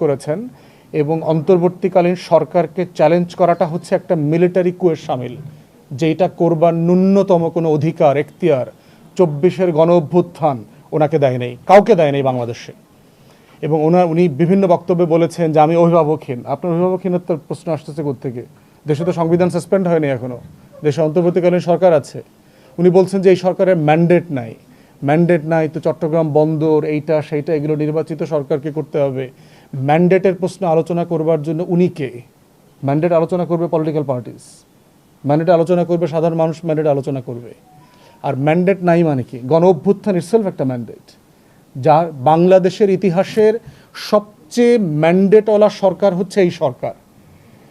করেছেন এবং অন্তর্বর্তীকালীন সরকারকে চ্যালেঞ্জ করাটা হচ্ছে একটা মিলিটারি কুয়ের সামিল যেটা করবার ন্যূনতম কোনো অধিকার, এখতিয়ার, চব্বিশের গণ অভ্যুত্থান ওনাকে দেয় নেই, কাউকে দেয় নেই বাংলাদেশে। এবং ওনার উনি বিভিন্ন বক্তব্যে বলেছেন যে, আমি অভিভাবকহীন আপনার অভিভাবকহীনতার প্রশ্ন আসতেছে থেকে দেশে তো সংবিধান সাসপেন্ড হয়নি এখনও। দেশে অন্তর্বর্তীকালীন সরকার আছে। উনি বলছেন যে, এই সরকারের ম্যান্ডেট নাই। ম্যান্ডেট নাই তো চট্টগ্রাম বন্দর, এইটা, সেইটা, এগুলো নির্বাচিত সরকারকে করতে হবে। ম্যান্ডেটের প্রশ্ন আলোচনা করবার জন্য উনি কে? ম্যান্ডেট আলোচনা করবে পলিটিক্যাল পার্টিস ম্যান্ডেট আলোচনা করবে সাধারণ মানুষ, ম্যান্ডেট আলোচনা করবে। আর ম্যান্ডেট নাই মানে কি? গণ অভ্যুত্থান ইটসেলফ একটা ম্যান্ডেট, যা বাংলাদেশের ইতিহাসের সবচেয়ে ম্যান্ডেটওয়ালা সরকার হচ্ছে এই সরকার,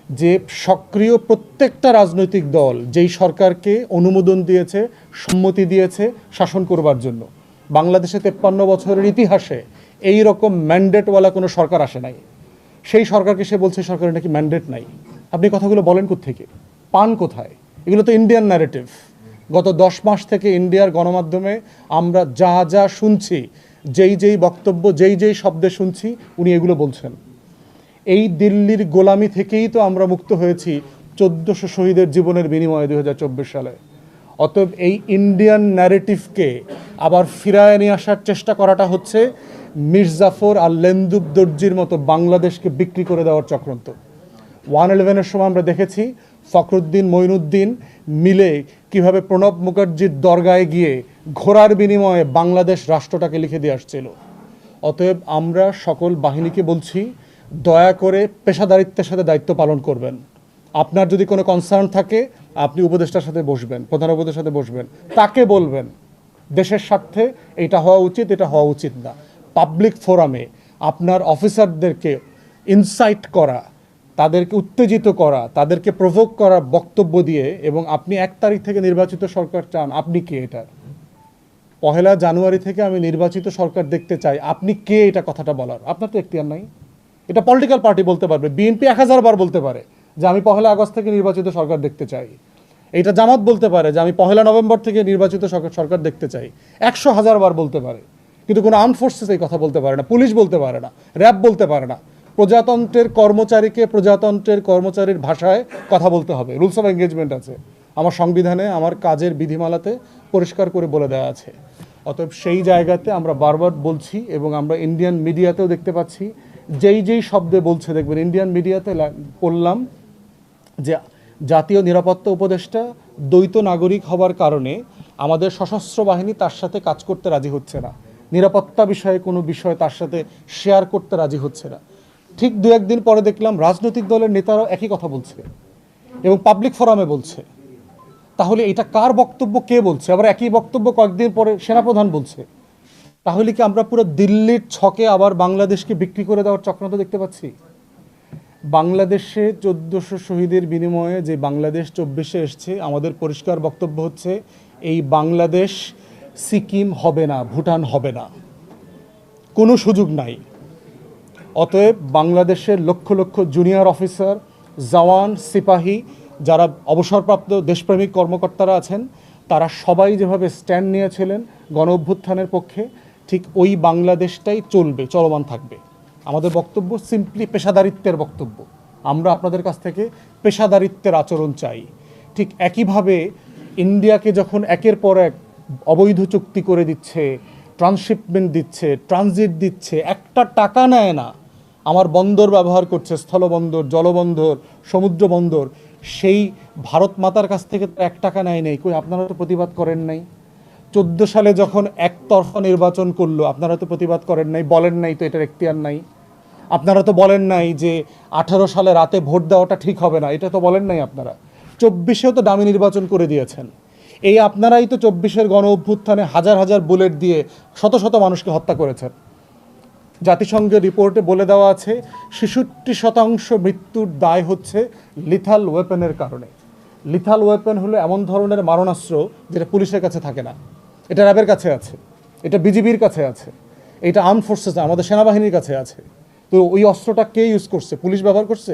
যে সক্রিয় প্রত্যেকটা রাজনৈতিক দল যেই সরকারকে অনুমোদন দিয়েছে, সম্মতি দিয়েছে শাসন করবার জন্য। বাংলাদেশে তেপ্পান্ন বছরের ইতিহাসে এই রকম ম্যান্ডেটওয়ালা কোনো সরকার আসে নাই। সেই সরকারকে সে বলছে সরকারের নাকি ম্যান্ডেট নাই। আপনি কথাগুলো বলেন থেকে পান কোথায়? এগুলো তো ইন্ডিয়ান ন্যারেটিভ গত দশ মাস থেকে ইন্ডিয়ার গণমাধ্যমে আমরা যা যা শুনছি, যেই যেই বক্তব্য, যেই যেই শব্দে শুনছি, উনি এগুলো বলছেন। এই দিল্লির গোলামি থেকেই তো আমরা মুক্ত হয়েছি চোদ্দশো শহীদের জীবনের বিনিময়ে দুই হাজার চব্বিশ সালে। অতএব এই ইন্ডিয়ান ন্যারেটিভকে আবার ফিরায় নিয়ে আসার চেষ্টা করাটা হচ্ছে মির্জাফর আর লেন্দুব দর্জির মতো বাংলাদেশকে বিক্রি করে দেওয়ার চক্রান্ত। ওয়ান ইলেভেনের সময় আমরা দেখেছি ফখরুদ্দিন মঈনুদ্দিন মিলে কীভাবে প্রণব মুখার্জির দরগায় গিয়ে ঘোড়ার বিনিময়ে বাংলাদেশ রাষ্ট্রটাকে লিখে দিয়ে আসছিল। অতএব আমরা সকল বাহিনীকে বলছি, দয়া করে পেশাদারিত্বের সাথে দায়িত্ব পালন করবেন। আপনার যদি কোনো কনসার্ন থাকে, আপনি উপদেষ্টার সাথে বসবেন, প্রধান উপদেষ্টার সাথে বসবেন। তাকে বলবেন, দেশের স্বার্থে এটা হওয়া উচিত, এটা হওয়া উচিত না। পাবলিক ফোরামে আপনার অফিসারদেরকে ইনসাইট করা, তাদেরকে উত্তেজিত করা, তাদেরকে প্রভোগ করা বক্তব্য দিয়ে এবং আপনি এক তারিখ থেকে নির্বাচিত সরকার চান, আপনি কে এটা? পহেলা জানুয়ারি থেকে আমি নির্বাচিত সরকার দেখতে চাই, আপনি কে এটা কথাটা বলার? আপনার তো এখতিয়ার নাই। এটা পলিটিক্যাল পার্টি বলতে পারবে বিএনপি এক হাজার বার বলতে পারে যে আমি পহেলা আগস্ট থেকে নির্বাচিত সরকার দেখতে চাই। এটা জামাত বলতে পারে যে আমি পহেলা নভেম্বর থেকে নির্বাচিত সরকার দেখতে চাই। একশো হাজার বার বলতে পারে। কিন্তু কোনো আর্ম ফোর্সেস এই কথা বলতে পারে না, পুলিশ বলতে পারে না র্যাব বলতে পারে না। প্রজাতন্ত্রের কর্মচারীকে প্রজাতন্ত্রের কর্মচারীর ভাষায় কথা বলতে হবে। রুলস অফ এঙ্গেজমেন্ট আছে। আমার সংবিধানে, আমার কাজের বিধিমালাতে পরিষ্কার করে বলে দেওয়া আছে। অতএব সেই জায়গাতে আমরা বারবার বলছি এবং আমরা ইন্ডিয়ান মিডিয়াতেও দেখতে পাচ্ছি। যেই যেই শব্দে বলছে, দেখবেন ইন্ডিয়ান মিডিয়াতে পড়লাম যে জাতীয় নিরাপত্তা উপদেষ্টা, দ্বৈত নাগরিক হবার কারণে আমাদের সশস্ত্র বাহিনী তার সাথে কাজ করতে রাজি হচ্ছে না। নিরাপত্তা বিষয়ে কোনো বিষয় তার সাথে শেয়ার করতে রাজি হচ্ছে না। ঠিক দু একদিন পরে দেখলাম রাজনৈতিক দলের নেতারাও একই কথা বলছে এবং পাবলিক ফোরামে বলছে। তাহলে এটা কার বক্তব্য, কে বলছে? আবার একই বক্তব্য কয়েকদিন পরে সেনাপ্রধান বলছে। তাহলে কি আমরা পুরো দিল্লির ছকে আবার বাংলাদেশকে বিক্রি করে দেওয়ার চক্রান্ত দেখতে পাচ্ছি? বাংলাদেশে চোদ্দোশো শহীদের বিনিময়ে যে বাংলাদেশ চব্বিশে এসছে, আমাদের পরিষ্কার বক্তব্য হচ্ছে, এই বাংলাদেশ সিকিম হবে না, ভুটান হবে না। কোনো সুযোগ নাই। অতএব বাংলাদেশের লক্ষ লক্ষ জুনিয়র অফিসার জওয়ান, সিপাহী, যারা অবসরপ্রাপ্ত দেশপ্রেমিক কর্মকর্তারা আছেন, তারা সবাই যেভাবে স্ট্যান্ড নিয়েছিলেন গণ অভ্যুত্থানের পক্ষে, ঠিক ওই বাংলাদেশটাই চলবে, চলমান থাকবে। আমাদের বক্তব্য সিম্পলি পেশাদারিত্বের বক্তব্য। আমরা আপনাদের কাছ থেকে পেশাদারিত্বের আচরণ চাই। ঠিক একইভাবে ইন্ডিয়াকে যখন একের পর এক অবৈধ চুক্তি করে দিচ্ছে ট্রান্সশিপমেন্ট দিচ্ছে ট্রানজিট দিচ্ছে, একটা টাকা নেয় না। আমার বন্দর ব্যবহার করছে, স্থলবন্দর, জলবন্দর সমুদ্র বন্দর সেই ভারত মাতার কাছ থেকে এক টাকা নেয় নেই। কই, আপনারা তো প্রতিবাদ করেন নাই। চোদ্দ সালে যখন একতরফা নির্বাচন করল, আপনারা তো প্রতিবাদ করেন নাই, বলেন নাই তো এটার এখতিয়ার নাই। আপনারা তো বলেন নাই যে আঠারো সালে রাতে ভোট দেওয়াটা ঠিক হবে না, এটা তো বলেন নাই আপনারা। চব্বিশেও তো দামি নির্বাচন করে দিয়েছেন। এই আপনারাই তো চব্বিশের গণ অভ্যুত্থানে হাজার হাজার বুলেট দিয়ে শত শত মানুষকে হত্যা করেছেন। জাতিসংঘের রিপোর্টে বলে দেওয়া আছে, ছেষট্টি শতাংশ মৃত্যুর দায় হচ্ছে লিথাল ওয়েপেনের কারণে। লিথাল ওয়েপেন হলো এমন ধরনের মারণাস্ত্র যেটা পুলিশের কাছে থাকে না। এটা র্যাবের কাছে আছে, এটা বিজিবির কাছে আছে, এটা আর্ম ফোর্সেস আমাদের সেনাবাহিনীর কাছে আছে। তো ওই অস্ত্রটা কে ইউজ করছে? পুলিশ ব্যবহার করছে?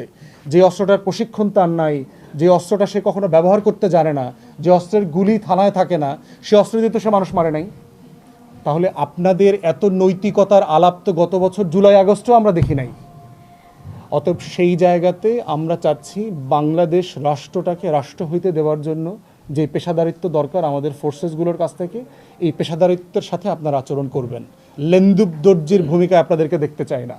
যে অস্ত্রটার প্রশিক্ষণ তার নাই যে অস্ত্রটা সে কখনো ব্যবহার করতে জানে না, যে অস্ত্রের গুলি থানায় থাকে না, সে অস্ত্র দিয়ে তো সে মানুষ মারে নাই। তাহলে আপনাদের এত নৈতিকতার আলাপ তো গত বছর জুলাই, আগস্টও আমরা দেখি নাই। অতএব সেই জায়গাতে আমরা চাচ্ছি বাংলাদেশ রাষ্ট্রটাকে রাষ্ট্র হইতে দেওয়ার জন্য যে পেশাদারিত্ব দরকার আমাদের ফোর্সেসগুলোর কাছ থেকে, এই পেশাদারিত্বের সাথে আপনারা আচরণ করবেন। লেন্দুব দর্জির ভূমিকা আপনাদেরকে দেখতে চাই না।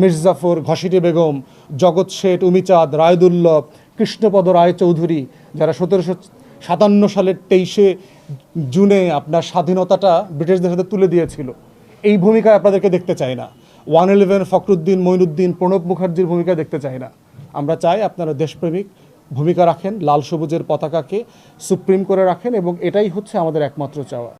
মির্জাফর ঘসিটি বেগম, জগৎ শেঠ, উমিচাঁদ রায়দুল্লভ কৃষ্ণপদ রায়চৌধুরী, যারা সতেরোশো সাতান্ন সালের তেইশে জুনে আপনার স্বাধীনতাটা ব্রিটিশদের সাথে তুলে দিয়েছিল। এই ভূমিকায় আপনাদেরকে দেখতে চাই না। ওয়ান ইলেভেন, ফখরুদ্দিন মঈনুদ্দিন প্রণব মুখার্জির ভূমিকা দেখতে চাই না। আমরা চাই আপনারা দেশপ্রেমিক, ভূমিকা রাখেন, লাল সবুজের পতাকাকে সুপ্রিম করে রাখেন এবং এটাই হচ্ছে আমাদের একমাত্র চাওয়া।